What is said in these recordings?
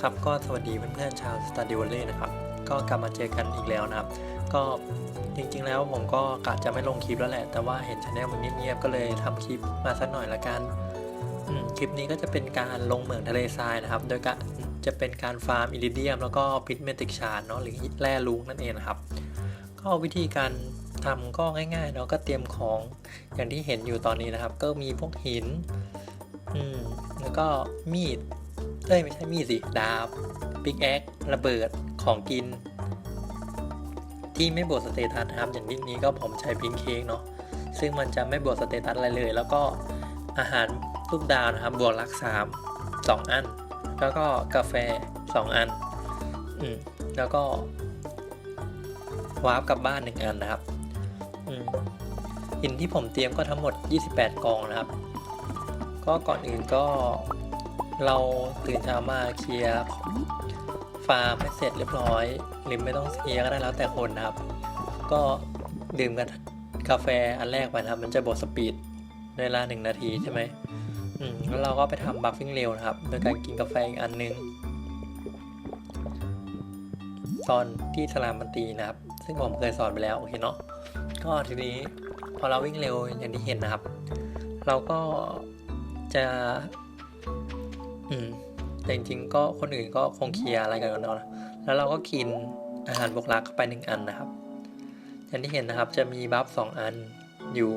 ครับก็สวัสดีเพื่อนๆชาวสตาดิโอเล่นะครับ ก็กลับมาเจอกันอีกแล้วนะครับ ก็จริงๆแล้วผมก็กะจะไม่ลงคลิปแล้วแหละ แต่ว่าเห็นชาแนลมันเงียบๆก็เลยทำคลิปมาสักหน่อยละกันคลิปนี้ก็จะเป็นการลงเหมืองทะเลทรายนะครับ โดยการจะเป็นการฟาร์มอิริเดียม แล้วก็พิทเมติกชาร์เนาะหรือแร่ลุงนั่นเองนะครับ ก็วิธีการทำก็ง่ายๆเนาะก็เตรียมของอย่างที่เห็นอยู่ตอนนี้นะครับ ก็มีพวกหินอืมแล้วก็มีด เอ้ยไม่ใช่มีดสิดาบปิกแอคระเบิดของกิน ที่ไม่บวกสเตตัสนะครับอย่างที่นี้ก็ผมใช้พิงเค้กเนาะซึ่งมันจะไม่บวกสเตตัสอะไรเลย แล้วก็อาหารรูปดาวนะครับบวกรักสามสองอัน แล้วก็กาแฟสองอันอืมแล้วก็วาร์ปกลับบ้านหนึ่งอันนะครับอืมหินที่ผมเตรียมก็ทั้งหมด 28 กองนะครับ ก็ก่อนอื่นก็ เราตื่นเช้ามาเคลียร์ฟาร์มให้เสร็จเรียบร้อยหรือไม่ต้องเคลียร์ก็ได้แล้วแต่คนนะครับ ก็ดื่มกันกาแฟอันแรกไปนะครับ มันจะบวกสปีดในเวลาหนึ่งนาทีใช่ไหมอืมแล้วเราก็ไปทำบัฟฟิ้งเร็วนะครับ โดยการกินกาแฟอีกอันนึง ตอนที่สลามมันตีนะครับ ซึ่งผมเคยสอนไปแล้วโอเคเนาะก็ทีนี้พอเราวิ่งเร็วอย่างที่เห็นนะครับ เราก็จะ อืมแต่จริงๆก็คนอื่นก็คงเคลียร์อะไรกันแล้วเนาะแล้วเราก็กินอาหารบวกรักเข้าไปหนึ่งอันนะครับ อย่างที่เห็นนะครับจะมีบัฟสองอันอยู่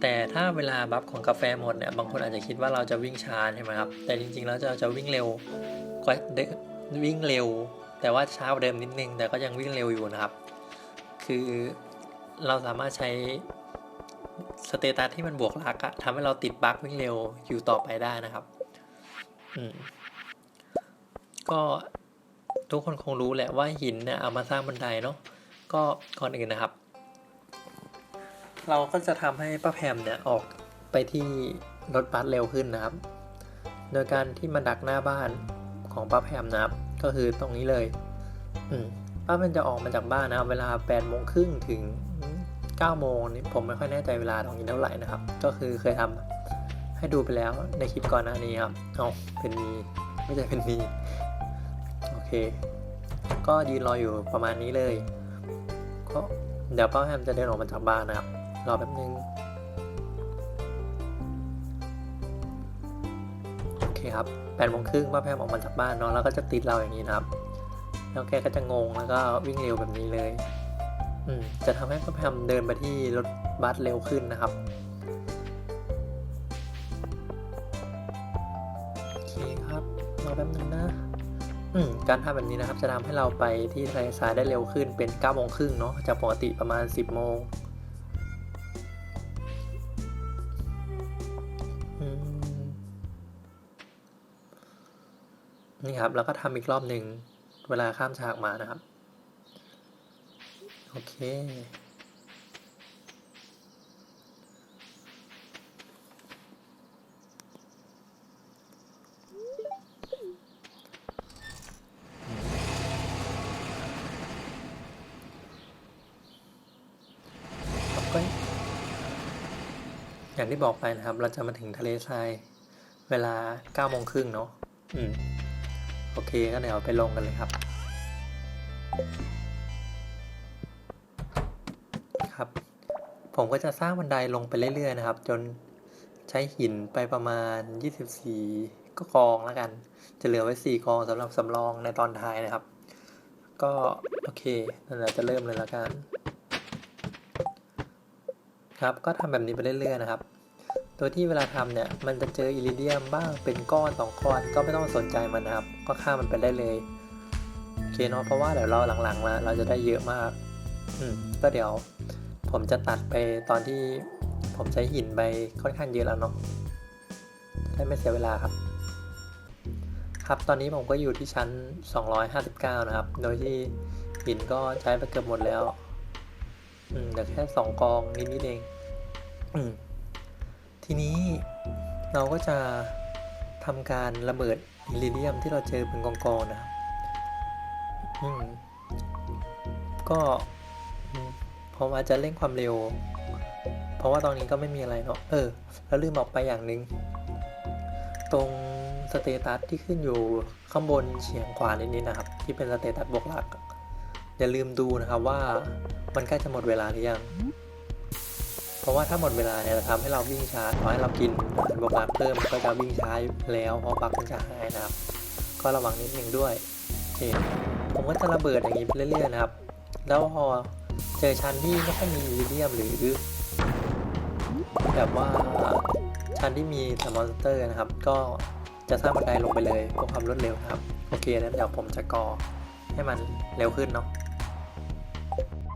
แต่ถ้าเวลาบัฟของกาแฟหมดเนี่ยบางคนอาจจะคิดว่าเราจะวิ่งช้าใช่ไหมครับ แต่จริงๆแล้วจะจะวิ่งเร็วกว่าวิ่งเร็ว แต่ว่าช้ากว่าเดิมนิดนึง แต่ก็ยังวิ่งเร็วอยู่นะครับ คือเราสามารถใช้สเตตัสที่มันบวกรักอะทำให้เราติดบั๊กวิ่งเร็วอยู่ต่อไปได้นะครับ ก็ทุกคนคงรู้แหละว่าหินเนี่ยเอามาสร้างบันไดเนาะก็ก่อนอื่นนะครับ เราก็จะทำให้ป้าแพมเนี่ยออกไปที่รถบัสเร็วขึ้นนะครับ โดยการที่มาดักหน้าบ้านของป้าแพมนะครับ ก็คือตรงนี้เลย อืมป้าแพมจะออกมาจากบ้านนะครับ เวลา8โมงครึ่งถึง9โมงนี่ผมไม่ค่อยแน่ใจเวลาตรงนี้เท่าไหร่นะครับ ก็คือเคยทำ ให้ดูไปแล้วในคลิปก่อนหน้านี้ครับ เอาเป็นมีไม่ใช่เป็นมีโอเค ก็ยืนรออยู่ประมาณนี้เลย ก็เดี๋ยวป้าแฮมจะเดินออกมาจากบ้านนะครับ รอแป๊บนึง โอเคครับแปดโมงครึ่งป้าแพมออกมาจากบ้านเนาะ แล้วก็จะติดเราอย่างนี้นะครับ แล้วแกก็จะงงแล้วก็วิ่งเร็วแบบนี้เลย อืม จะทำให้ป้าแพมเดินไปที่รถบัสเร็วขึ้นนะครับ คครับรอแป๊บนึงนะอืมการทำแบบนี้นะครับ จะทำให้เราไปที่ทะเลทรายได้เร็วขึ้นเป็น9โมงครึ่งเนาะจากปกติประมาณ 10โมงนี่ครับ แล้วก็ทำอีกรอบหนึ่งเวลาข้ามฉากมานะครับ โอเค อย่างที่บอกไปนะครับ เราจะมาถึงทะเลทรายเวลา9โมงครึ่งเนาะอืม โอเคก็เดี๋ยวไปลงกันเลยครับ ครับ ผมก็จะสร้างบันไดลงไปเรื่อยๆนะครับ จนใช้หินไปประมาณ 24 ก็กองแล้วกัน จะเหลือไว้ 4 กองสำหรับสำรองในตอนท้ายนะครับ ก็ โอเคนั่นแหละจะเริ่มเลยแล้วกัน ครับก็ทำแบบนี้ไปเรื่อยๆนะครับ โดยที่เวลาทำเนี่ยมันจะเจออิริเดียมบ้างเป็นก้อนสองก้อนก็ไม่ต้องสนใจมันนะครับ ก็ข้ามมันไปได้เลยโอเคเนาะเพราะว่าเดี๋ยวเราหลังๆแล้วเราจะได้เยอะมาก อืมก็เดี๋ยว ผมจะตัดไปตอนที่ผมใช้หินไปค่อนข้างเยอะแล้วเนาะจะได้ไม่เสียเวลาครับ ครับตอนนี้ผมก็อยู่ที่ชั้น 259 นะครับ โดยที่หินก็ใช้ไปเกือบหมดแล้ว อืมเดี๋ยวแค่สองกองนิดๆเอง อืมทีนี้เราก็จะทำการระเบิดอิริเดียมที่เราเจอเป็นกองๆนะครับอืมก็อืมผมอาจจะเร่งความเร็ว เพราะว่าตอนนี้ก็ไม่มีอะไรเนาะเออ แล้วลืมบอกไปอย่างหนึ่งตรงสเตตัสที่ขึ้นอยู่ข้างบนเฉียงขวานิดๆนะครับ ที่เป็นสเตตัสบวกหลัก อย่าลืมดูนะครับว่ามันใกล้จะหมดเวลาหรือยัง เพราะว่าถ้าหมดเวลาเนี่ยจะทำให้เราวิ่งช้าขอให้เรากินอาหารบวกหลักเพิ่มก็จะวิ่งช้าแล้วเพราะบักมันจะหายนะครับ ก็ระวังนิดนึงด้วยโอเคผมก็จะระเบิดอย่างนี้ไปเรื่อยๆนะครับ แล้วพอเจอชั้นที่ไม่ค่อยมีอิริเดียมหรือแบบว่าชั้นที่มีแต่มอนสเตอร์นะครับ ก็จะสร้างบันไดลงไปเลยเพื่อความรวดเร็วนะครับ โอเคนั้นเดี๋ยวผมจะก่อให้มันเร็วขึ้นเนาะ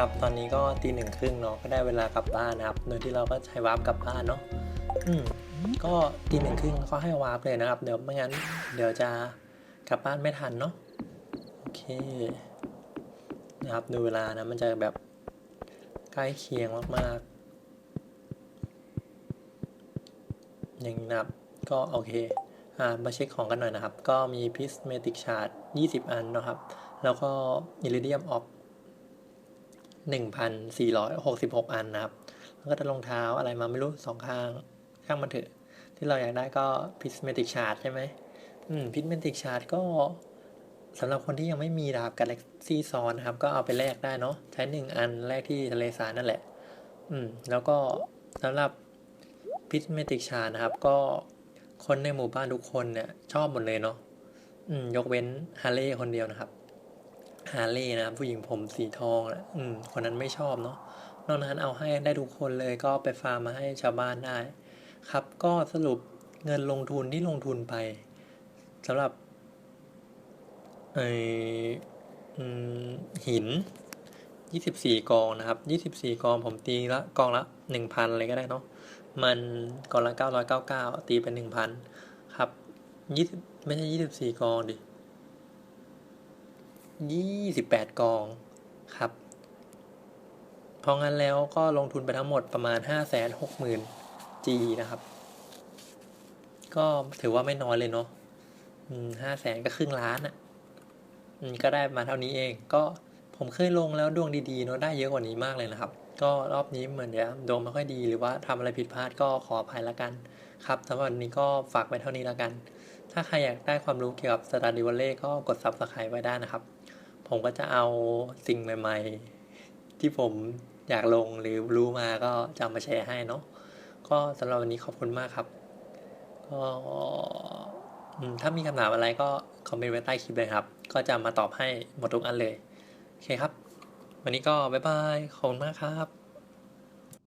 ครับ ตอนนี้ก็ตีหนึ่งครึ่งเนาะก็ได้เวลากลับบ้านนะครับ โดยที่เราก็ใช้วาร์ปกลับบ้านเนาะอืมก็ตีหนึ่งครึ่งก็ให้วาร์ปเลยนะครับ เดี๋ยวไม่งั้น เดี๋ยวจะกลับบ้านไม่ทันเนาะโอเคนะครับดูเวลานะมันจะแบบใกล้เคียงมากๆอย่างนี้นะครับก็โอเคอ่ามาเช็คของกันหน่อยนะครับ ก็มีพิสเมติกชาร์ด20 อันเนาะครับ แล้วก็อิริเดียมออก 1,466 อันนะครับ แล้วก็จะรองเท้าอะไรมาไม่รู้สองข้าง ข้างมันเถอะ ที่เราอยากได้ก็พิสเมติกชาร์ดใช่ไหมอืมพิสเมติกชาร์ดก็สำหรับคนที่ยังไม่มีดาบกาแล็กซี่ซอนนะครับ ก็เอาไปแลกได้เนาะใช้หนึ่งอันแลกที่ทะเลสาบนั่นแหละ อืม แล้วก็สำหรับพิสเมติกชาร์ดนะครับ ก็คนในหมู่บ้านทุกคนเนี่ย ชอบหมดเลยเนาะอืม ยกเว้นฮาร์เลย์คนเดียวนะครับ ฮาร์เลย์นะครับผู้หญิงผมสีทองอะอืมคนนั้นไม่ชอบเนาะนอกนั้นเอาให้ได้ทุกคนเลยก็ไปฟาร์มมาให้ชาวบ้านได้ ครับก็สรุปเงินลงทุนที่ลงทุนไปสำหรับไอหิน 24 กองนะครับ 24 กองผมตีละกองละ 1,000 เลยก็ได้เนาะมันกองละ 999 ตีเป็น 1,000 ครับ20ไม่ใช่ 24 กองดิ 28กองครับ เพราะงั้นแล้วก็ลงทุนไปทั้งหมดประมาณ560,000 G นจีนะครับ ก็ถือว่าไม่น้อยเลยเนาะห้าแสนก็ครึ่งล้านอะ่ะก็ได้มาเท่านี้เอง ก็ผมเคยลงแล้วดวงดีๆเนาะได้เยอะกว่านี้มากเลยนะครับ ก็รอบนี้เหมือนเดียวดวงไม่ค่อยดีหรือว่าทำอะไรผิดพลาดก็ขออภัยละกัน ครับสำหรับวันนี้ก็ฝากไว้เท่านี้ละกัน ถ้าใครอยากได้ความรู้เกี่ยวกับสตาร์ดิวเล่ก็กด subscribe ไว้ได้นะครับ ผมก็จะเอาสิ่งใหม่ ๆ ที่ผมอยากลงหรือรู้มาก็จะมาแชร์ให้เนาะก็สำหรับวันนี้ขอบคุณมากครับ ก็ถ้ามีคำถามอะไรก็คอมเมนต์ไว้ใต้คลิปเลยครับ ก็จะมาตอบให้หมดทุกอันเลย โอเคครับ วันนี้ก็บ๊ายบาย ขอบคุณมากครับ